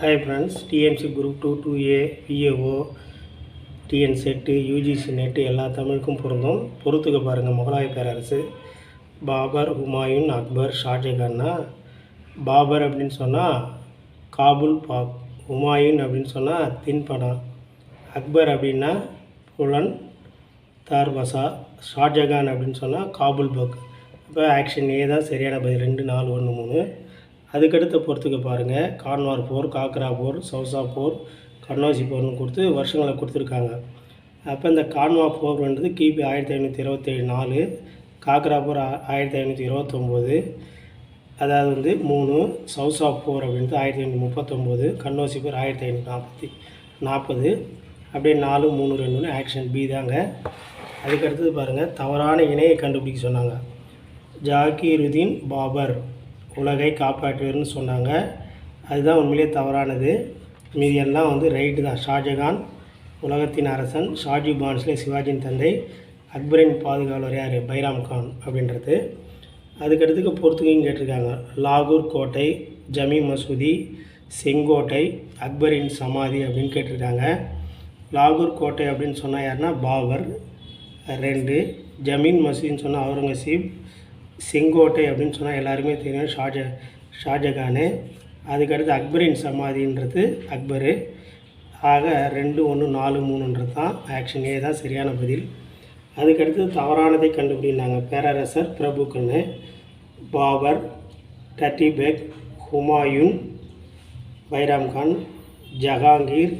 Hi friends TNC group two two A PAO TN SET UGC NET எல்லா தமிழுக்கும் பொருந்தும். பொறுத்துக்க பாருங்கள் முகலாய பேரரசு. பாபர் ஹுமாயூன் அக்பர் ஷாஜகான்னா பாபர் அப்படின்னு சொன்னால் காபுல் பாக் ஹுமாயூன் அப்படின்னு சொன்னால் தின்படம் அக்பர் அப்படின்னா புலன் தார்வசா ஷாஜகான் அப்படின்னு சொன்னால் காபுல் பக் இப்போ ஆக்ஷன் ஏ தான் சரியான பதில். ரெண்டு நாலு ஒன்று மூணு. அதுக்கடுத்த போகிறதுக்கு பாருங்கள் கான்வார் போர் காக்ரா போர் சௌசா போர் கண்ணோசி போர்னு கொடுத்து வருஷங்களை கொடுத்துருக்காங்க. அப்போ இந்த கான்வா போர்ன்றது கிபி ஆயிரத்தி ஐநூற்றி இருபத்தேழு நாலு காக்ரா போர் ஆ- ஆயிரத்தி ஐநூற்றி இருபத்தொம்போது அதாவது வந்து மூணு சவுசா போர் அப்படின்றது ஆயிரத்தி ஐநூற்றி முப்பத்தொம்போது கண்ணோசி போர் ஆயிரத்தி ஐநூற்றி நாற்பத்தி நாற்பது அப்படியே நாலு மூணு ரெண்டு ஆக்ஷன் பி தாங்க. அதுக்கடுத்தது பாருங்கள் தவறான இணையை கண்டுபிடிக்க சொன்னாங்க. ஜாகிருதீன் பாபர். உலகை காப்பாற்றுவர்னு சொன்னாங்க. அதுதான் உண்மையிலேயே தவறானது. மீதி எல்லாம் வந்து ரைட்டு தான். ஷாஜகான் உலகத்தின் அரசன் ஷாஜி பான்ஸ்லே சிவாஜியின் தந்தை அக்பரின் பாதுகாவலர் யார்? பைராம் கான் அப்படின்றது. அதுக்கடுத்துக்கு பொறுத்துக்கையும் கேட்டிருக்காங்க. லாகூர் கோட்டை ஜமி மசூதி செங்கோட்டை அக்பரின் சமாதி அப்படின்னு கேட்டிருக்காங்க. லாகூர் கோட்டை அப்படின்னு சொன்னால் யாருன்னா? பாபர். ரெண்டு ஜமீன் மசூதின்னு சொன்னால் அவுரங்கசீப். செங்கோட்டை அப்படின்னு சொன்னால் எல்லாருமே தெரியும் ஷாஜ ஷாஜகானு. அதுக்கடுத்து அக்பரின் சமாதின்றது அக்பரு. ஆக ரெண்டு ஒன்று நாலு மூணுன்றது தான் ஆக்ஷன் ஏ தான் சரியான பதில். அதுக்கடுத்து தவறானதை கண்டுபிடினாங்க. பேரரசர் பிரபுக்கன்னு பாபர் டட்டிபெக் ஹுமாயூன் பைராம் கான் ஜஹாங்கீர்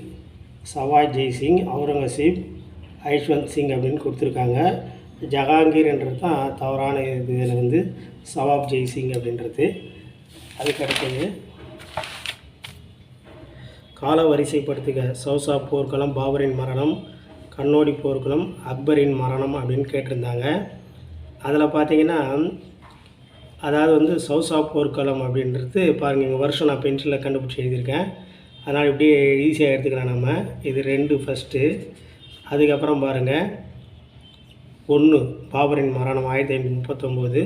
சவாய் ஜெய்சிங் அவுரங்கசீப் ஐஷ்வந்த் சிங் அப்படின்னு கொடுத்துருக்காங்க. ஜஹாங்கீர்ன்றது தான் தவறான இதில் வந்து சவாப் ஜெய்சிங் அப்படின்றது. அதுக்கு அடுத்தது கால வரிசைப்படுத்துக. சௌசா போர்க்களம் பாபரின் மரணம் கண்ணோடி போர்க்களம் அக்பரின் மரணம் அப்படின்னு கேட்டிருந்தாங்க. அதில் பார்த்தீங்கன்னா அதாவது வந்து சௌசா போர்க்களம் அப்படின்றது பாருங்கள் இங்கே வருஷம் நான் பென்சிலில் கண்டுபிடிச்சி எழுதியிருக்கேன். அதனால் இப்படியே ஈஸியாக எடுத்துக்கலாம் நம்ம. இது ரெண்டு ஃபஸ்ட்டு அதுக்கப்புறம் பாருங்கள் ஒன்று பாபரின் மரணம் ஆயிரத்தி ஐநூற்றி முப்பத்தொம்போது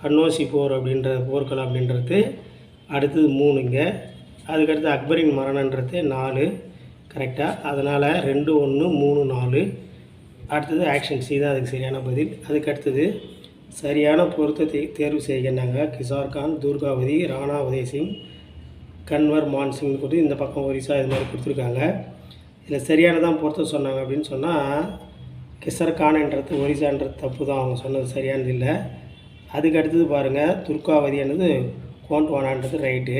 கண்ணோசி போர் அப்படின்ற போர்க்களம் அப்படின்றது. அடுத்தது மூணுங்க அதுக்கடுத்து அக்பரின் மரணன்றது நாலு கரெக்டாக அதனால் ரெண்டு ஒன்று மூணு நாலு. அடுத்தது ஆக்ஷன் சி தான் அதுக்கு சரியான பதில். அதுக்கு அடுத்தது சரியான பொருத்தத்தை தேர்வு செய்கின்றாங்க கிஷார் கான் துர்காவதி ராணா உதயசிங் கன்வர் மான்சிங்னு கொடுத்து இந்த பக்கம் ஒரிசா இது மாதிரி கொடுத்துருக்காங்க. இதில் சரியானதான் பொருத்தம் சொன்னாங்க அப்படின்னு சொன்னால் கிசர்கான்ன்றது ஒரிசான்றது தப்பு தான் அவங்க சொன்னது சரியானது இல்லை. அதுக்கு அடுத்தது பாருங்கள் துர்காவதின்றது கோண்ட்வானான்றது ரைட்டு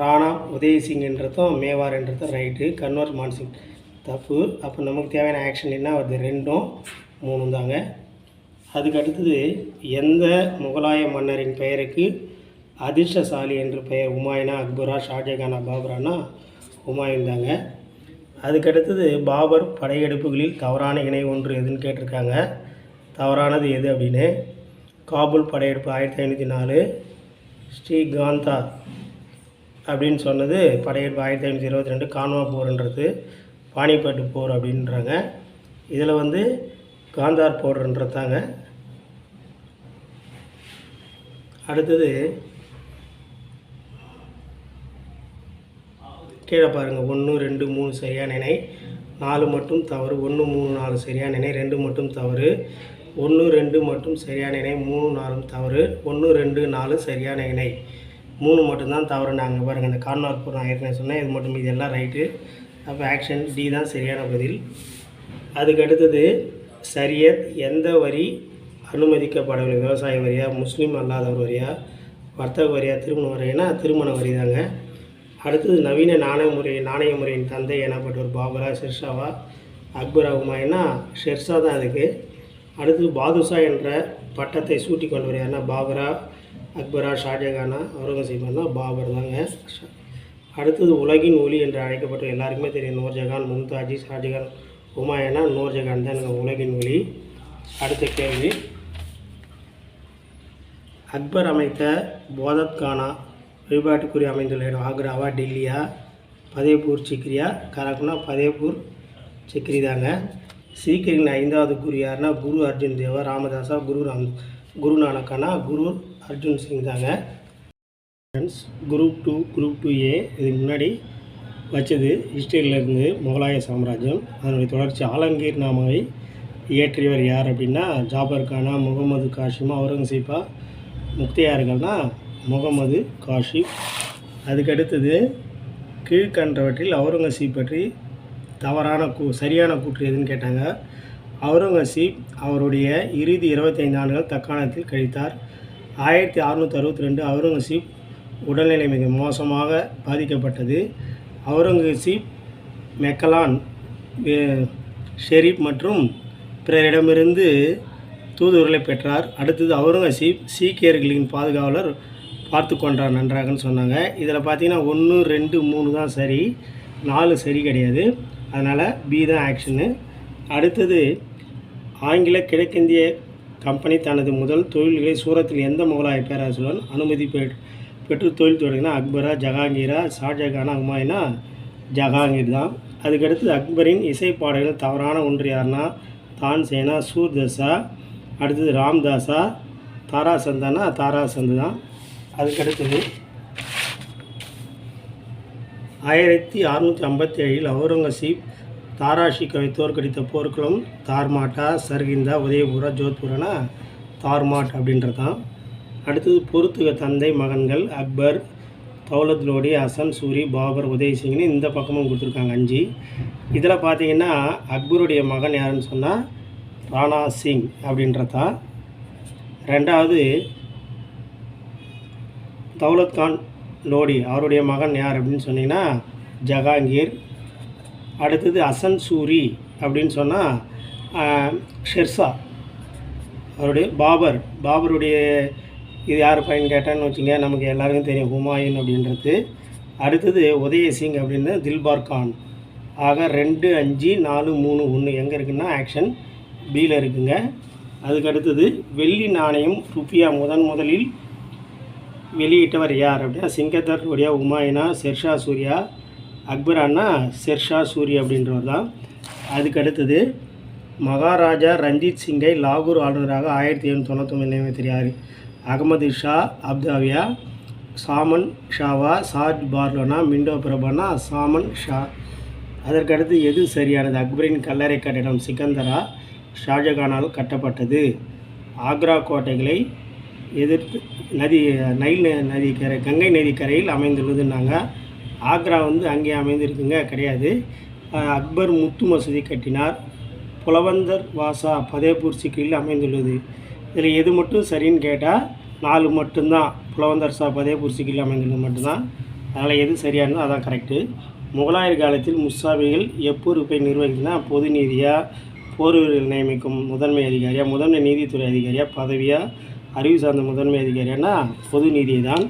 ராணா உதயசிங்ன்றதும் மேவார்ன்றது ரைட்டு கன்வர் மான்சிங் தப்பு. அப்போ நமக்கு தேவையான ஆக்ஷன் என்ன வருது? ரெண்டும் மூணும் தாங்க. அதுக்கு அடுத்தது எந்த முகலாய மன்னரின் பெயருக்கு அதிர்ஷ்டசாலி என்று பெயர் உமாயினா அக்பரா ஷாஜகானா பாபரானா உமாயின் தாங்க அதுக்கடுத்தது பாபர் படையெடுப்புகளில் தவறான இணை ஒன்று எதுன்னு கேட்டிருக்காங்க. தவறானது எது அப்படின்னு? காபூல் படையெடுப்பு ஆயிரத்தி ஐநூற்றி நாலு. ஸ்ரீகாந்தா அப்படின்னு சொன்னது படையெடுப்பு ஆயிரத்தி ஐநூற்றி இருபத்தி ரெண்டு. கான்வா போர்ன்றது பானிபட்டு போர் அப்படின்றாங்க. இதில் வந்து காந்தார் போர்ன்றதாங்க அடுத்தது கீழே பாருங்கள் ஒன்று ரெண்டு மூணு சரியான இணை நாலு மட்டும் தவறு ஒன்று மூணு நாலு சரியான இணை ரெண்டு மட்டும் தவறு ஒன்று ரெண்டு மட்டும் சரியான இணை மூணு நாலும் தவறு ஒன்று ரெண்டு நாலு சரியான இணை மூணு மட்டும்தான் தவறு நாங்கள் பாருங்கள் இந்த கார்னார்பூர் நான் ஏற்கனவே சொன்னேன். இது மட்டும் இது எல்லாம் ரைட்டு. அப்போ ஆக்ஷன் டி தான் சரியான பதில். அதுக்கு அடுத்தது சரியத் எந்த வரி அனுமதிக்கப்படவில்லை? விவசாய வரியா முஸ்லீம் அல்லாதவர் வரியா வர்த்தக வரியா திருமண வரினா திருமண வரி தாங்க அடுத்தது நவீன நாணய முறை நாணய முறையின் தந்தை எனப்பட்டவர் பாபரா ஷெர்ஷாவா அக்பரா உமாயினா ஷெர்ஷா தான் அதுக்கு. அடுத்தது பாதுஷா என்ற பட்டத்தை சூட்டி கொண்டவர் யாருன்னா பாபரா அக்பரா ஷாஜகானா அவுரங்கசீப்னா பாபர் தாங்க அடுத்தது உலகின் ஒளி என்று அழைக்கப்பட்ட எல்லாருக்குமே தெரியும். நூர்ஜஹான் மும்தாஜி ஷாஜகான் உமாயனா நூர்ஜஹான் தான் எனக்கு உலகின் ஒளி. அடுத்த கேள்வி. அக்பர் அமைத்த போதத்கானா வழிபாட்டுக்குரிய அமைந்துள்ள இடம். ஆக்ராவா டெல்லியா பதேபூர் சிக்ரியா கரக்னா பதேபூர் சிக்ரி தாங்க. சீக்கிரின் ஐந்தாவது குரு யாருன்னா குரு அர்ஜுன் தேவா ராமதாஸா குரு ராம் குரு நானக்கானா குரு அர்ஜுன் சிங் தாங்க. Friends group two group two A இதுக்கு முன்னாடி வச்சது ஹிஸ்டரியிலேருந்து முகலாய சாம்ராஜ்யம். அதனுடைய தொடர்ச்சி ஆலங்கீர் நாமாவை இயற்றியவர் யார் அப்படின்னா ஜாபர் கானா முகமது காஷிமா அவுரங்கசீப்பா முக்தியார்கள்னால் முகமது காஷிப். அதுக்கடுத்தது கீழ்கண்டவற்றில் அவுரங்கசீப் பற்றி தவறான கூ சரியான கூற்று எதுன்னு கேட்டாங்க. அவுரங்கசீப் அவருடைய இறுதி இருபத்தைந்து ஆண்டுகள் தக்காணத்தில் கழித்தார். ஆயிரத்தி அறுநூற்றி அறுபத்தி ரெண்டு அவுரங்கசீப் உடல்நிலை மிக மோசமாக பாதிக்கப்பட்டது. அவுரங்கசீப் மெக்கலான் ஷெரீப் மற்றும் பிறரிடமிருந்து தூதுவர்களை பெற்றார். அடுத்தது அவுரங்கசீப் சீக்கியர்களின் பாதுகாவலர் பார்த்து கொண்டார் நன்றாகன்னு சொன்னாங்க. இதில் பார்த்தீங்கன்னா ஒன்று ரெண்டு மூணு தான் சரி. நாலு சரி கிடையாது. அதனால் பி தான் ஆக்ஷனு அடுத்தது ஆங்கில கிழக்கிந்திய கம்பெனி தனது முதல் தொழில்களை சூரத்தில் எந்த முகலாய பேரரசுடன் அனுமதி பெ பெற்று தொழில் தொடங்கினா? அக்பரா ஜஹாங்கீரா ஷாஜகானா ஹுமாயூனா? ஜஹாங்கீர் தான். அதுக்கடுத்து அக்பரின் இசை பாடல்கள் தவறான ஒன்று யாருன்னா தான்சேனா சூர்தசா. அடுத்தது ராம்தாஸா தாராசந்தானா தாராசந்து தான். அதுக்கடுத்தது ஆயிரத்தி அறுநூற்றி ஐம்பத்தி ஏழில் அவுரங்கசீப் தாராஷிகவை தோற்கடித்த போர்க்களம் தார்மாட்டா சர்கிந்தா உதயபுரா ஜோத்புரானா தார்மாட் அப்படின்றது தான் அடுத்தது பொறுத்துக தந்தை மகன்கள் அக்பர் தௌலத் லோடி அசன் சூரி பாபர் உதயசிங்னு இந்த பக்கமும் கொடுத்துருக்காங்க அஞ்சு. இதில் பார்த்தீங்கன்னா அக்பருடைய மகன் யாருன்னு சொன்னால் ராணா சிங் அப்படின்றதான். ரெண்டாவது தௌலத் கான் லோடி அவருடைய மகன் யார் அப்படின்னு சொன்னீங்கன்னா ஜஹாங்கீர் அடுத்தது அசன் சூரி அப்படின்னு சொன்னால் ஷெர்ஷா அவருடைய பாபர். பாபருடைய இது யார் பையன் கேட்டான்னு வச்சுங்க நமக்கு எல்லாருக்கும் தெரியும் ஹுமாயூன் அப்படின்றது. அடுத்தது உதய சிங் அப்படின்னு தில்பார் கான். ஆக ரெண்டு அஞ்சு நாலு மூணு ஒன்று எங்கே இருக்குன்னா ஆக்ஷன் பியில் இருக்குங்க. அதுக்கு அடுத்தது வெள்ளி நாணயம் ருப்பியா முதன் முதலில் வெளியிட்டவர் யார் அப்படின்னா சிங்கத்தர் உமாயினா ஷெர்ஷா சூர்யா அக்பரானா ஷெர்ஷா சூரி அப்படின்றவர் தான். அதுக்கு அடுத்தது மகாராஜா ரஞ்சித் சிங்கை லாகூர் ஆளுநராக ஆயிரத்தி எழுநூற்றி தொண்ணூத்தொம்பது நியமித்தார் யார் அகமது ஷா அப்தாவியா சாமன் ஷாவா சார்ஜ் பார்லோனா மிண்டோ பிரபனா சாமன் ஷா. அதற்கடுத்து எது சரியானது? அக்பரின் கல்லறை கட்டிடம் சிக்கந்தரா ஷாஜகானால் கட்டப்பட்டது. ஆக்ரா கோட்டைகளை எதிர்த்து நதி நைல் நதி கரை கங்கை நதிக்கரையில் அமைந்துள்ளதுன்னாங்க ஆக்ரா வந்து அங்கே அமைந்திருக்குங்க கிடையாது. அக்பர் முத்து மசூதி கட்டினார். புலவந்தர் வாசா பதேபூர் சிக்கலில் அமைந்துள்ளது. இதில் எது மட்டும் சரின்னு கேட்டால் நாலு மட்டும்தான். புலவந்தர் சா பதேபூர் சிக்கலில் அமைந்துள்ளது மட்டும்தான். அதனால் எது சரியானதோ அதான் கரெக்டு முகலாயர் காலத்தில் முஸ்ஸாபிகள் எப்பொறுப்பை நிர்வகிக்குன்னா பொது நீதியாக போர் வீரர்கள் நியமிக்கும் முதன்மை அதிகாரியாக முதன்மை நீதித்துறை அதிகாரியாக பதவியாக அறிவு சார்ந்த முதன்மை அதிகாரியானா பொது நீதியை தான்